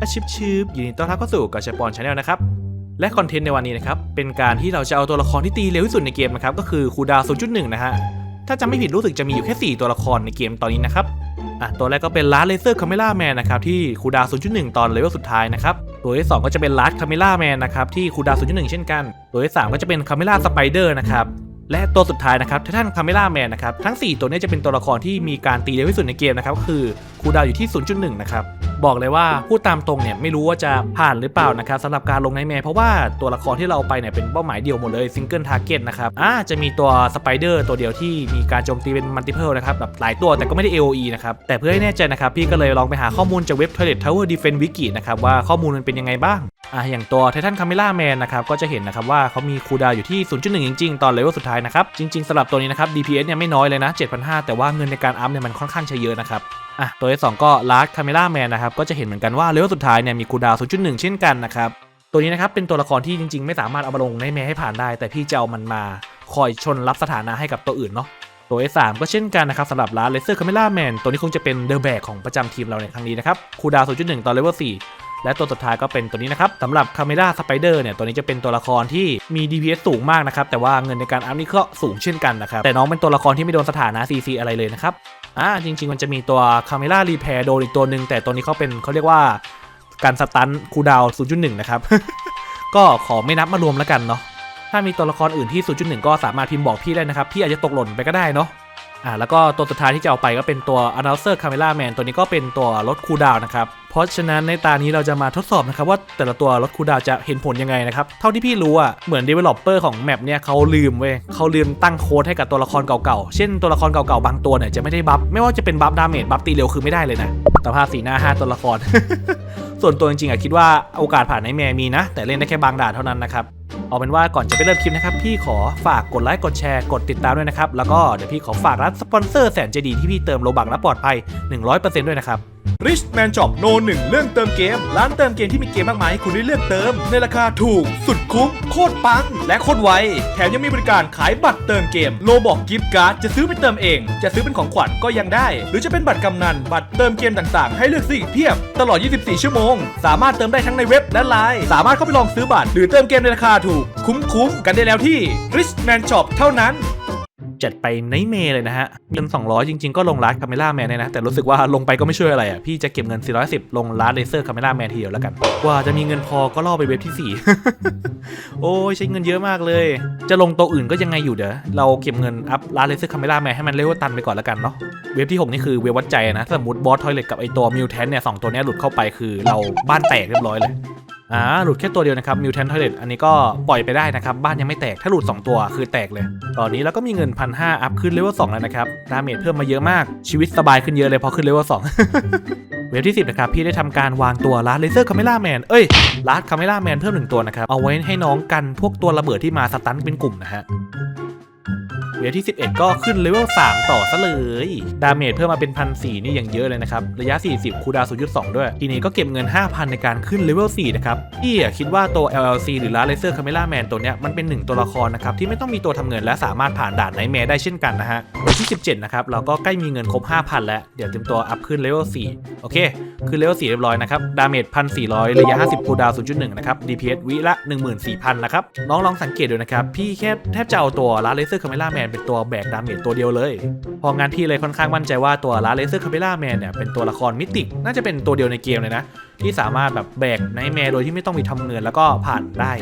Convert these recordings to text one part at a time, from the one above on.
อาชิบชิบยินดีต้อนรับเข้าสู่กัชปอนชาแนลนะครับและคอนเทนต์ในวันนี้นะครับเป็นการที่เราจะเอาตัวละครที่ตีเร็วที่สุดในเกมนะครับก็คือคูดาว0.1 นะฮะถ้าจำไม่ผิดรู้สึกจะมีอยู่แค่ 4 ตัวละครในเกมตอนนี้นะครับอะตัวแรกก็เป็นลาร์เลเซอร์คาเมล่าแมนนะครับที่คูดาว0.1 ตอนเลเวลสุดท้ายนะครับตัวที่ 2 ก็จะเป็นลาร์คาเมล่าแมนนะครับที่คูดาว0.1 เช่นกัน ตัวที่ 3 ก็จะเป็นคาเมล่าสไปเดอร์นะครับและตัวสุดท้ายนะครับท่านคาเมล่าแมนนะครับทั้ง 4 ตัวนี้จะเป็นตัวละครที่มีการตีเร็วที่สุดในเกมนะครับก็คือคูดาวอยู่ที่ 0.1 นะครับ บอกเลยว่าพูดตามตรงเนี่ยไม่รู้ว่าจะผ่านหรือเปล่านะครับสำหรับการลงในแมเพราะว่าตัวละครที่เราไปเนี่ยเป็นเป้าหมายเดียวหมดเลยซิงเกิลทาร์เก็ตนะครับอ่าจะมีตัวสไปเดอร์ตัวเดียวที่มีการโจมตีเป็นมัลติเพลนะครับแบบหลายตัวแต่ก็ไม่ได้ AOE นะครับแต่เพื่อให้แน่ใจนะครับพี่ก็เลยลองไปหาข้อมูลจากเว็บ Toilet Tower Defense Wiki นะครับว่าข้อมูลมันเป็นยังไงบ้างอะอย่างตัวไททันคาเมล่าแมนนะครับก็จะเห็นนะครับว่าเขามีคูดาวอยู่ที่ 0.1 จริง ๆ ตอนเลเวลสุดท้ายนะครับจริง ๆสำหรับตัวนี้นะครับ DPS เนี่ยไม่น้อยเลยนะ7,500แต่ว่าเงินในการอัพเนี่ยมันค่อนข้างใช้เยอะนะครับ อะตัวที่2ก็ลาร์ดคาเมล่าแมนนะครับก็จะเห็นเหมือนกันว่าเลเวลสุดท้ายเนี่ยมีคูดาว 0.1 เช่นกันนะครับตัวนี้นะครับเป็นตัวละครที่จริง ๆ ไม่สามารถเอามาลงในแมให้ผ่านได้ แต่พี่จะเอามันมาคอยชนรับสถานะให้กับตัวอื่นเนาะตัวที่3ก็เช่นกันนะครับสำหรับลาร์เลเซอร์คาเมล่าแมนตัวนี้คงจะเป็นเดอะแบกของประจำทีมเราในครั้งนี้นะครับคูดาว 0.1 ตอนเลเวล4และตัวสุดท้ายก็เป็นตัวนี้นะครับสำหรับคาเม r ่าสไปเดอร์เนี่ย ตัวนี้จะเป็นตัวละครที่มี DPS สูงมากนะครับ แต่ว่าเงินในการอัพนี่ก็สูงเช่นกันนะครับ แต่น้องเป็นตัวละครที่ไม่โดนสถานะ CC อะไรเลยนะครับ อ่าจริง ๆ มันจะมีตัวคาเมล่ารีแพร์โดนอีกตัวหนึ่งแต่ตัวนี้เขาเป็นเขาเรียกว่าการสตันคูดาว0.1 นะครับ ก็ขอไม่นับมารวมแล้วกันเนาะถ้ามีตัวละครอื่นที่ 0.1 ก็สามารถพิมพ์บอกพี่ได้นะครับ พี่อาจจะตกหล่นไปก็ได้เนาะ อ่าแล้วก็ตัวสุดท้ายที่จะเอาไปก็เป็นตัว Announcer Camera Man ตัวนี้ก็เป็นตัวลดคูดาวนะครับ เพราะฉะนั้นในตานี้เราจะมาทดสอบนะครับว่าแต่ละตัวลดคูดาวจะเห็นผลยังไงนะครับ เท่าที่พี่รู้อะเหมือน Developer ของแมปเนี่ยเขาลืมเว้ยเขาลืมตั้งโค้ดให้กับตัวละครเก่าๆ เช่นตัวละครเก่าๆ บางตัวเนี่ยจะไม่ได้บัฟไม่ว่าจะเป็นบัฟดาเมจบัฟตีเร็วคือไม่ได้เลยนะสภาพสีหน้า 5 ตัวละคร ส่วนตัวจริงๆอะคิดว่าโอกาสผ่านในแมมีนะ แต่เล่นได้แค่บางด่านเท่านั้นนะครับ เอาเป็นว่าก่อนจะไปเริ่มคลิปนะครับพี่ขอฝากกดไลค์กดแชร์กดติดตามด้วยนะครับแล้วก็เดี๋ยวพี่ขอฝากร้านสปอนเซอร์แสนใจดีที่พี่เติมโลบักและปลอดภัย 100%ด้วยนะครับ Rich Man Shop โนหนึ่งเรื่องเติมเกม ร้านเติมเกมที่มีเกมมากมายให้คุณได้เลือกเติม ในราคาถูก สุดคุ้ม โคตรปัง และโคตรไว แถมยังมีบริการขายบัตรเติมเกม โลบอกกิฟต์การ์ด จะซื้อไปเติมเอง จะซื้อเป็นของขวัญก็ยังได้ หรือจะเป็นบัตรกำนัน บัตรเติมเกมต่างๆ ให้เลือกซื้ออีกเพียบ ตลอด 24 ชั่วโมง สามารถเติมได้ทั้งในเว็บและไลน์ สามารถเข้าไปลองซื้อบัตรหรือเติมเกมในราคาถูก คุ้มๆกันได้แล้วที่ Rich Man Shop เท่านั้น จัดไปในเมเลยนะฮะ เงิน 200 จริง ๆ ก็ลงร้านคาเมล่าแมนเนี่ยนะ แต่รู้สึกว่าลงไปก็ไม่ช่วยอะไรอะ พี่จะเก็บเงิน 410 ลงร้านเลเซอร์คาเมล่าแมนทีเดียวแล้วกัน กว่าจะมีเงินพอก็ล่อไปเว็บที่ 4 โอ้ยใช้เงินเยอะมากเลย จะลงตัวอื่นก็ยังไงอยู่เดี๋ยวเราเก็บเงินอัพร้านเลเซอร์คาเมล่าแมนให้มันเลเวลตันไปก่อนแล้วกันเนาะเว็บที่ 6 นี่คือเว็บวัดใจนะสมมติบอสทอยเลตกับไอตัวมิวแทนเนี่ยสองตัวนี้หลุดเข้าไปคือเราบ้านแตกเรียบร้อยเลย อ่าหลุดแค่ตัวเดียวนะครับมิวแทนทอยเลตอันนี้ก็ปล่อยไปได้นะครับ บ้านยังไม่แตกถ้าหลุด 2 ตัวคือแตกเลย ตอนนี้เราก็มีเงินพันห้าอัพขึ้นเลเวล2แล้วนะครับ ดาเมจเพิ่มมาเยอะมากชีวิตสบายขึ้นเยอะเลยพอขึ้นเลเวล2เว็บที่ 10 นะครับ พี่ได้ทำการวางตัวลาร์เลเซอร์คาเมล่าแมนเอ้ยลาร์คาเมล่าแมนเพิ่มหนึ่งตัวนะครับ เอาไว้ให้น้องกันพวกตัวระเบิดที่มาสตันเป็นกลุ่มนะฮะ เวฟที่ 11 ก็ขึ้นเลเวล3ต่อซะเลย ดาเมจเพิ่มมาเป็นพันสนี่อย่างเยอะเลยนะครับ ระยะ 40 คูดาวน์0.2ด้วย ทีนี้ก็เก็บเงิน 5,000 ในการขึ้นเลเวล4นะครับพี่คิดว่าตัว LLC หรือ Last Laser Camera Man ตัวเนี้ยมันเป็นหนึ่งตัวละครนะครับที่ไม่ต้องมีตัวทำเงินและสามารถผ่านด่านไนแมร์ได้เช่นกันนะฮะเวฟที่ 17 นะครับเราก็ใกล้มีเงินครบ 5,000 แล้วเดี๋ยวเตรียมตัวอัพขึ้นเลเวล4โอเคขึ้นเลเวล4เรียบร้อยนะครับดาเมจ1,400 ระยะ 50คูดาวน์0.1 นะครับ DPS วิละ 14,000 นะครับน้องลองสังเกตดูนะครับพี่แค่แทบจะเอาตัว Last Laser Camera Man เเป็นตัวแบกดาเมจตัวเดียวเลย พองานพี่เลยค่อนข้างมั่นใจว่าตัว Last Laser Camera Man เนี่ยเป็นตัวละครมิติน่าจะเป็นตัวเดียวในเกมเลยนะ ที่สามารถแบบแบกไนแมร์โดยที่ไม่ต้องมีทำเงินแล้วก็ผ่านได้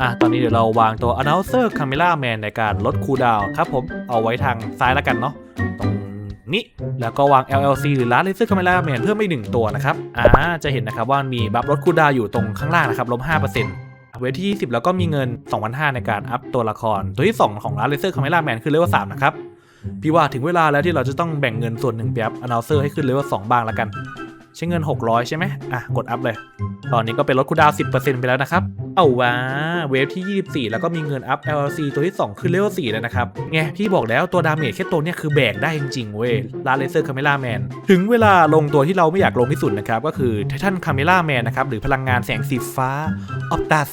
อะตอนนี้เดี๋ยวเราวางตัว Announcer Camera Man ในการลดคูดาวครับผมเอาไว้ทางซ้ายแล้วกันเนาะตรงนี้แล้วก็วาง LLC หรือ Last Laser Camera Man เพิ่มไปหนึ่งตัวนะครับอ่าจะเห็นนะครับว่ามีบัฟลดคูดาวอยู่ตรงข้างล่างนะครับลบ5% เวทที่ 20 แล้วก็มีเงิน 2,500 ในการอัพตัวละคร ตัวที่ 2 ของ Last Laser Camera Man คือเลเวล3นะครับ พี่ว่าถึงเวลาแล้วที่เราจะต้องแบ่งเงินส่วนหนึ่งไปอัพอนาลเซอร์ให้ขึ้นเลเวล2บ้างแล้วกัน ใช้เงิน 600 ใช่ไหมอะกดอัพเลย ตอนนี้ก็เป็นลดคูดาวน์10%ไปแล้วนะครับ เอาว้าเวฟที่ 24 แล้วก็มีเงินอัพ LLC ตัวที่ 2 ขึ้นเลเวล4แล้วนะครับ ไงพี่บอกแล้วตัวดาเมจแค่ตัวเนี้ยคือแบกได้จริงๆเว้ยลาเลเซอร์คาเมล่าแมนถึงเวลาลงตัวที่เราไม่อยากลงที่สุดนะครับ ก็คือไททันคาเมล่าแมนนะครับ หรือพลังงานแสงสีฟ้าออปตัส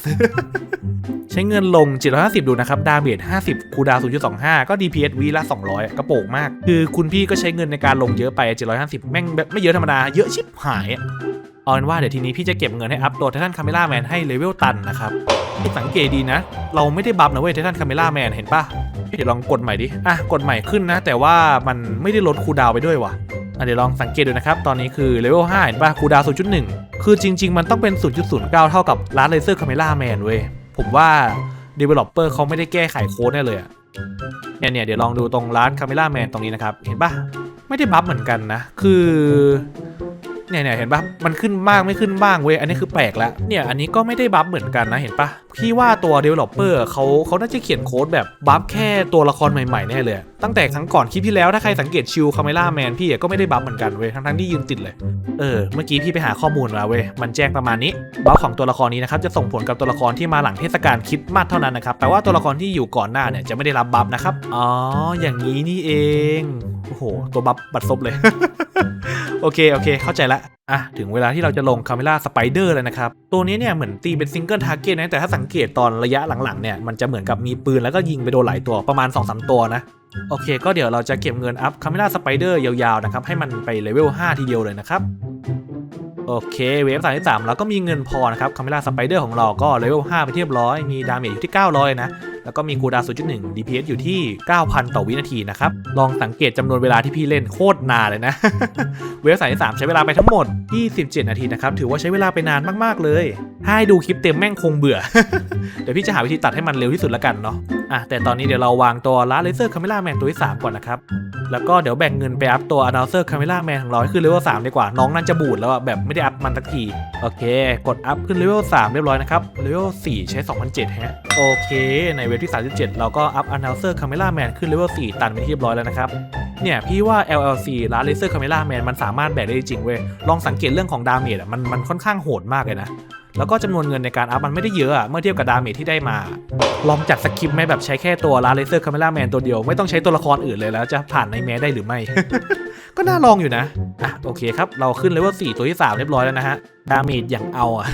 ใช้เงินลง 750 ดูนะครับ ดาเมจ 50 คูดาว 0.25 ก็ DPS วีละ 200 กระโปงมาก คือคุณพี่ก็ใช้เงินในการลงเยอะไป 750 แม่งแบบไม่เยอะธรรมดา เยอะชิบหายอะ เอาเป็นว่าเดี๋ยวทีนี้พี่จะเก็บเงินให้อัพตัวไททันคาเมล่าแมนให้เลเวลตันนะครับสังเกตดีนะ เราไม่ได้บัฟนะเว้ยไททันคาเมล่าแมนเห็นปะเดี๋ยวลองกดใหม่ดิ อะ กดใหม่ขึ้นนะ แต่ว่ามันไม่ได้ลดคูดาวไปด้วยว่ะอะเดี๋ยวลองสังเกตดูนะครับ ตอนนี้คือเลเวล5เห็นปะคูดาวน์0.1 คือจริง ๆ มันต้องเป็น 0.09 เท่ากับร้านเลเซอร์คาเมล่าแมนเว้ย ผมว่า Developer เขาไม่ได้แก้ไขโค้ดแน่เลยอะเนี่ยเนี่ยเดี๋ยวลองดูตรงร้านคาเมล่าแมนตรงนี้นะครับ เห็นปะไม่ได้บัฟเหมือนกันนะ คือ เนี่ยเนี่ยเห็นปะมันขึ้นบ้างไม่ขึ้นบ้างเว้ย อันนี้คือแปลกแล้วเนี่ยอันนี้ก็ไม่ได้บัฟเหมือนกันนะเห็นปะพี่ว่าตัว developer เขาเขาน่าจะเขียนโค้ดแบบบัฟแค่ตัวละครใหม่ๆแน่เลย ตั้งแต่ครั้งก่อนคลิปที่แล้วถ้าใครสังเกตชิวคาเมล่าแมนพี่ก็ไม่ได้บัฟเหมือนกันเว้ยทั้งๆที่ยืนติดเลยเออเมื่อกี้พี่ไปหาข้อมูลมาเว้ยมันแจ้งประมาณนี้บัฟของตัวละครนี้นะครับจะส่งผลกับตัวละครที่มาหลังเทศกาลคิดมาสเท่านั้นนะครับแปลว่าตัวละครที่อยู่ก่อนหน้าเนี่ยจะไม่ได้รับบัฟนะครับอ๋ออย่างนี้นี่เองโอ้โหตัวบัฟบัดซบเลย โอเค โอเค เข้าใจละอะ ถึงเวลาที่เราจะลงคาเมล่าสไปเดอร์แล้วนะครับ ตัวนี้เนี่ยเหมือนตีเป็นซิงเกิลทาร์เก็ตนะ แต่ถ้าสังเกตตอนระยะหลังๆ เนี่ย มันจะเหมือนกับมีปืนแล้วก็ยิงไปโดนหลายตัวประมาณ 2-3 ตัวนะ โอเค ก็เดี๋ยวเราจะเก็บเงินอัพคาเมล่าสไปเดอร์ยาวๆนะครับ ให้มันไปเลเวล 5 ทีเดียวเลยนะครับ โอเค เวฟ33เราก็มีเงินพอนะครับคาเมล่าสไปเดอร์ของเราก็เลเวล 5 ไปเรียบร้อย มีดาเมจอยู่ที่ 900 นะ แล้วก็มีคูดาวน์0.1 DPS อยู่ที่ 9,000 ต่อวินาทีนะครับ ลองสังเกตจำนวนเวลาที่พี่เล่นโคตรนานเลยนะ เวฟ33ใช้เวลาไปทั้งหมด 27 นาทีนะครับ ถือว่าใช้เวลาไปนานมากๆ เลยถ้าให้ดูคลิปเต็มแม่งคงเบื่อ เดี๋ยวพี่จะหาวิธีตัดให้มันเร็วที่สุดละกันเนาะอะแต่ตอนนี้เดี๋ยวเราวางตัวลาเลเซอร์คาเมล่าแมนตัวที่ 3 ก่อนนะครับ แล้วก็เดี๋ยวแบ่งเงินไปอัพตัว Announcer Camera Man ของเราให้ขึ้นเลเวล3ดีกว่าน้องนั่นจะบูดแล้วอะแบบไม่ได้อัพมันสักที โอเค กดอัพขึ้นเลเวล3เรียบร้อยนะครับเลเวล4ใช้ 2007ฮะโอเคในเวฟที่ 37 เราก็อัพ Announcer Camera Man ขึ้นเลเวล4ตันไปที่เรียบร้อยแล้วนะครับ เนี่ยพี่ว่า LLC ร้าน Laser Camera Man มันสามารถแบกได้จริงเว้ย ลองสังเกตเรื่องของดาเมจอะมันมันค่อนข้างโหดมากเลยนะ แล้วก็จำนวนเงินในการอัพมันไม่ได้เยอะอะเมื่อเทียบกับดาเมจที่ได้มา ลองจัดสคริปต์ไหมแบบใช้แค่ตัวลาเลเซอร์คาเมล่าแมนตัวเดียวไม่ต้องใช้ตัวละครอื่นเลยแล้วจะผ่านในแมได้หรือไม่ ก็น่าลองอยู่นะอะโอเคครับเราขึ้นเลเวล4ตัวที่ 3 เรียบร้อยแล้วนะฮะ ดาเมจอย่างเอาอะ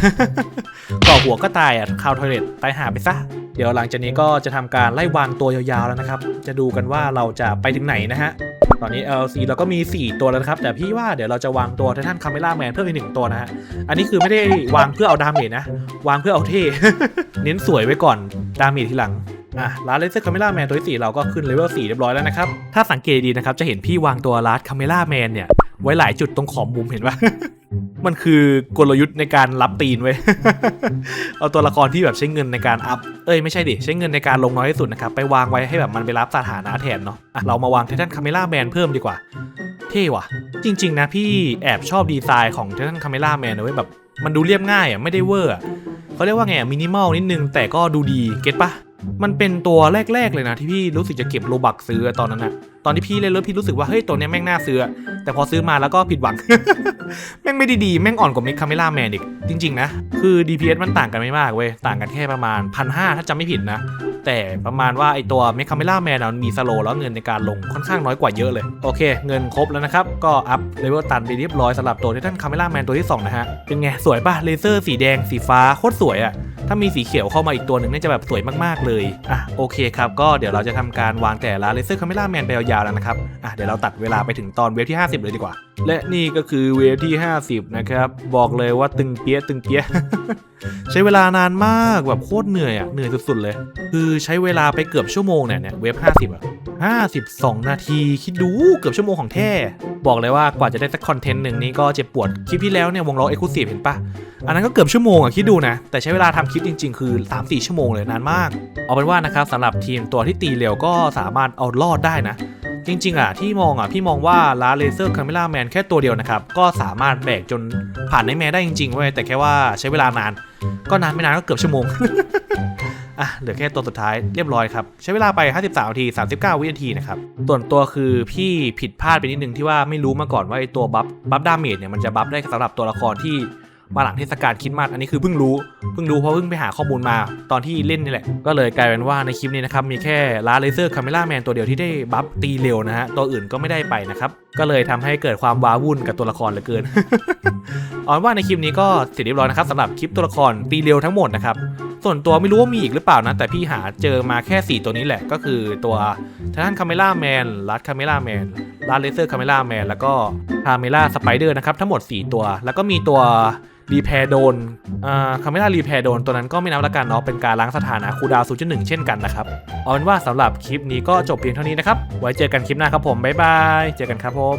ก่อหัวก็ตายอะคาวทอยเลตตายหาไปซะ เดี๋ยวหลังจากนี้ก็จะทำการไล่วางตัวยาวๆแล้วนะครับ จะดูกันว่าเราจะไปถึงไหนนะฮะ ตอนนี้ LC เราก็มี 4 ตัวแล้วนะครับ แต่พี่ว่าเดี๋ยวเราจะวางตัวไททันคาเมล่าแมนเพิ่มอีกหนึ่งตัวนะฮะ อันนี้คือไม่ได้วางเพื่อเอาดาเมจนะ วางเพื่อเอาเท่ เน้นสวยไว้ก่อน ดาเมจทีหลังอะร้าเลเซอร์คาเมล่าแมนตัวที่ 4 เราก็ขึ้นเลเวล4เรียบร้อยแล้วนะครับ ถ้าสังเกตดีนะครับ จะเห็นพี่วางตัวร้านคาเมล่าแมนเนี่ย ไว้หลายจุดตรงขอบมุมเห็นปะ มันคือกลยุทธ์ในการรับตีนไว้ยเอาตัวละครที่แบบใช้เงินในการอัพ เอ้ยไม่ใช่ดิ ใช้เงินในการลงน้อยที่สุดนะครับไปวางไว้ให้แบบมันไปรับสถานะแทนเนาะอะเรามาวางไททันคาเมล่าแมนเพิ่มดีกว่า เท่ว่ะ จริง ๆ นะพี่แอบชอบดีไซน์ของไททันคาเมล่าแมนนะเว้ยแบบ มันดูเรียบง่ายอะไม่ได้เวอร์เขาเรียกว่าไงมินิมอลนิดนึงแต่ก็ดูดีเก็ตปะมันเป็นตัวแรก ๆ เลยนะที่พี่รู้สึกจะเก็บโลบักซื้อตอนนั้นอะ ตอนที่พี่เล่นแล้วพี่รู้สึกว่าเฮ้ยตัวนี้แม่งน่าซื้อ แต่พอซื้อมาแล้วก็ผิดหวัง แม่งไม่ด้ดีแม่งอ่อนกว่าเมิกคาเมล่าแมนอีก จริง ๆ นะ คือ DPS มันต่างกันไม่มากเว้ย ต่างกันแค่ประมาณพันห้าถ้าจำไม่ผิดนะ แต่ประมาณว่าไอตัวเมคคาเมล่าแมนมันมีสโลแล้วเงินในการลงค่อนข้างน้อยกว่าเยอะเลย โอเค เงินครบแล้วนะครับ ก็อัพเลเวลตันไปเรียบร้อยสำหรับตัวที่ท่านคาเมล่าแมนตัวที่2นะฮะ เป็นไงสวยป่ะ เลเซอร์สีแดงสีฟ้าโคตรสวยอะถ้ามีสีเขียวเข้ามาอีกตัวหนึ่งน่าจะแบบสวยมากๆเลย อะโอเคครับก็เดี๋ยวเราจะทำการวางแต่ละเลเซอร์คาเมล่าแมนไปยาวแล้วนะครับอะเดี๋ยวเราตัดเวลาไปถึงตอนเวฟที่ 50 เลยดีกว่า และนี่ก็คือเวฟที่ 50 นะครับ บอกเลยว่าตึงเปี้ยตึงเปี้ยใช้เวลานานมากแบบโคตรเหนื่อยอะเหนื่อยสุดๆเลย คือใช้เวลาไปเกือบชั่วโมงเนี่ยเนี่ยเว็บ50 อะ 52 นาทีคิดดูเกือบชั่วโมงของแท้บอกเลยว่ากว่าจะได้สักคอนเทนต์หนึ่งนี่ก็เจ็บปวดคลิปที่แล้วเนี่ยวงล้อเอ็กซ์คลูซีฟเห็นปะอันนั้นก็เกือบชั่วโมงอะคิดดูนะ แต่ใช้เวลาทำคลิปจริง ๆ คือ 3-4 ชั่วโมงเลยนานมาก เอาเป็นว่านะครับสำหรับทีมตัวที่ตีเร็วก็สามารถเอารอดได้นะ จริง ๆ อะ ที่มองอะ พี่มองว่าลาเลเซอร์คาเมล่าแมนแค่ตัวเดียวนะครับ ก็สามารถแบกจนผ่านในแมนได้จริงๆเว้ยแต่แค่ว่าใช้เวลานาน ก็นานไม่นานก็เกือบชั่วโมงอะเหลือแค่ตัวสุดท้ายเรียบร้อยครับ ใช้เวลาไป 53นาที 39 วินาทีนะครับส่วนตัวคือพี่ผิดพลาดไปนิดนึงที่ว่าไม่รู้มาก่อนว่าไอตัวบัฟบัฟดาเมจเนี่ยมันจะบัฟได้สำหรับตัวละครที่ มาหลังเทศกาลคิดมาสอันนี้คือเพิ่งรู้เพิ่งรู้เพราะเพิ่งไปหาข้อมูลมาตอนที่เล่นนี่แหละ ก็เลยกลายเป็นว่าในคลิปนี้นะครับมีแค่ลาเลเซอร์คาเมล่าแมนตัวเดียวที่ได้บัฟตีเร็วนะฮะตัวอื่นก็ไม่ได้ไปนะครับก็เลยทำให้เกิดความว้าวุ่นกับตัวละครเหลือเกินเอาเป็นว่าในคลิปนี้ก็เสร็จเรียบร้อยนะครับสำหรับคลิปตัวละครตีเร็วทั้งหมดนะครับส่วนตัวไม่รู้ว่ามีอีกหรือเปล่านะ แต่พี่หาเจอมาแค่ 4 ตัวนี้แหละก็คือตัวทางด้านคาเมล่าแมนลัดคาเมล่าแมนลัดเลเซอร์คาเมล่าแมนแล้วก็คาเมล่าสไปเดอร์นะครับทั้งหมด 4 ตัว แล้วก็มีตัว รีแพร์โดนอ่าคาเมล่ารีแพร์โดนตัวนั้นก็ไม่นับละกันเนาะเป็นการล้างสถานะคูดาวน์0.1เช่นกันนะครับ เอาเป็นว่าสำหรับคลิปนี้ก็จบเพียงเท่านี้นะครับ ไว้เจอกันคลิปหน้าครับผม บ๊ายบาย เจอกันครับผม